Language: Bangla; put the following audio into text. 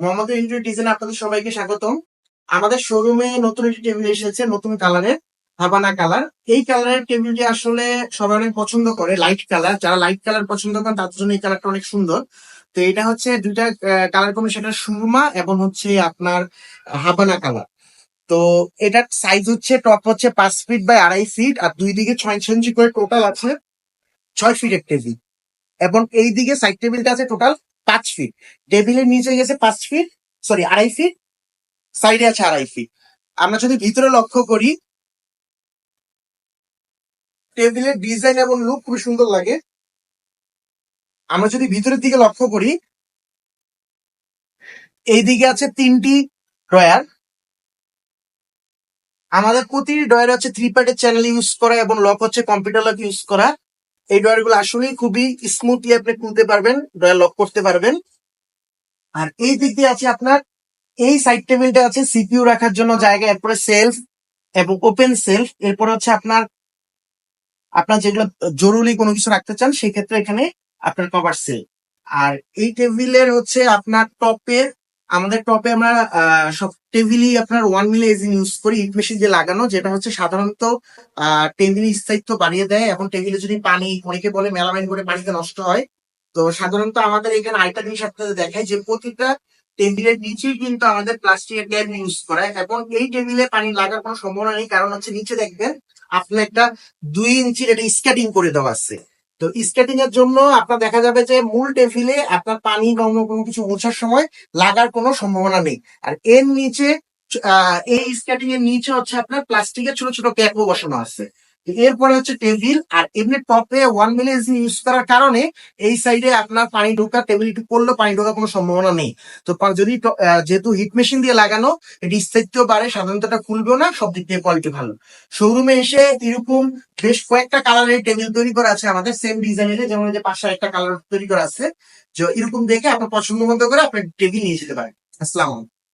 মোহাম্মদ ইন্টার ডিজাইন আপনাদের সবাইকে স্বাগতম। আমাদের শোরুমে নতুন একটি টেবিল এসেছে, নতুন কালারের হাবানা কালার এই কালারের টেবিলটি আসলে সবাই অনেক পছন্দ করে লাইট কালার যারা লাইট কালার পছন্দ করেন, তাদের জন্য এই কালারটা অনেক সুন্দর। তো এটা হচ্ছে দুইটা কালার কম্বিনেশন সেটা সুরমা এবং হচ্ছে আপনার হাবানা কালার তো এটার সাইজ হচ্ছে টপ হচ্ছে পাঁচ ফিট বাই আড়াই ফিট আর দুই দিকে ছয় ইঞ্চি করে টোটাল আছে ছয় ফিটের টেবিল এবং এই দিকে সাইড টেবিলটা আছে টোটাল পাঁচ ফিট টেবিলের নিচে গেছে পাঁচ ফিট সরি আড়াই ফিট সাইডে আছে আড়াই ফিট আমরা যদি ভিতরে লক্ষ্য করি, টেবিলের ডিজাইন এবং লুক খুবই সুন্দর লাগে। আমরা যদি ভিতরের দিকে লক্ষ্য করি, এই দিকে আছে তিনটি ড্রয়ার। আমাদের প্রতিটি ড্রয়ার হচ্ছে থ্রি পার্টের চ্যানেল ইউজ করা এবং লক হচ্ছে কম্পিউটার লক ইউজ করা। এই ড্রয়ারগুলো আসলেই খুবই স্মুথলি আপনি খুলতে পারবেন, ড্রয়ার লক করতে পারবেন। আর এই দিক দিয়ে আছে আপনার, এই সাইড টেবিলটা আছে সিপিইউ রাখার জন্য জায়গা, এরপরে সেলফ এবং ওপেন সেলফ এরপর হচ্ছে আপনার আপনার যেগুলো জরুরি কোনো কিছু রাখতে চান সেই ক্ষেত্রে এখানে আপনার কভার সেল আর এই টেবিলের হচ্ছে আপনার টপে আমাদের টপে আমরা সব টেবিলই আপনার ওয়ান মিলে এজিন ইউজ করি ইট মেশিন যে লাগানো, যেটা হচ্ছে সাধারণত টেবিলের স্থায়িত্ব বাড়িয়ে দেয়। এখন টেবিলে যদি পানি, অনেকে বলে মেলামাইন করে পানিতে নষ্ট হয়। তো সাধারণত আমাদের এখানে আরেকটা জিনিস আপনাদের দেখায় যে প্রতিটা টেবিলের নিচেই কিন্তু আমাদের প্লাস্টিকের ট্যাব ইউজ করা এবং এই টেবিলে পানি লাগার কোনো সম্ভাবনা নেই, কারণ হচ্ছে নিচে দেখবেন, আপনার একটা দুই ইঞ্চির একটা স্কেটিং করে দেওয়া আছে। তো স্কেটিং এর জন্য আপনার দেখা যাবে যে মূল টেফিলে আপনার পানি অন্য কোনো কিছু মোছার সময় লাগার কোনো সম্ভাবনা নেই। আর এর নিচে এই স্কেটিং এর নিচে হচ্ছে আপনার প্লাস্টিকের ছোট ছোট ক্যাপও বসানো আছে। এরপরে হচ্ছে টেবিল আর এমনি টপে ওয়ান মিলি ইউজ করার কারণে এই সাইডে আপনার পানি ঢোকা টেবিল পড়লে পানি ঢোকার কোনো সম্ভাবনা নেই। তো যদি যেহেতু হিট মেশিন দিয়ে লাগানো, এটি স্থায়িত্ব বাড়ে, সাধারণত এটা খুলবেও না, সব দিক দিয়ে কোয়ালিটি ভালো। শোরুমে এসে এরকম বেশ কয়েকটা কালারের টেবিল তৈরি করা আছে আমাদের সেম ডিজাইনের যেমন যে পাঁচশো একটা কালার তৈরি করা আছে। যে এরকম দেখে আপনার পছন্দ মতো করে আপনি টেবিল নিয়ে যেতে পারেন। আসসালাম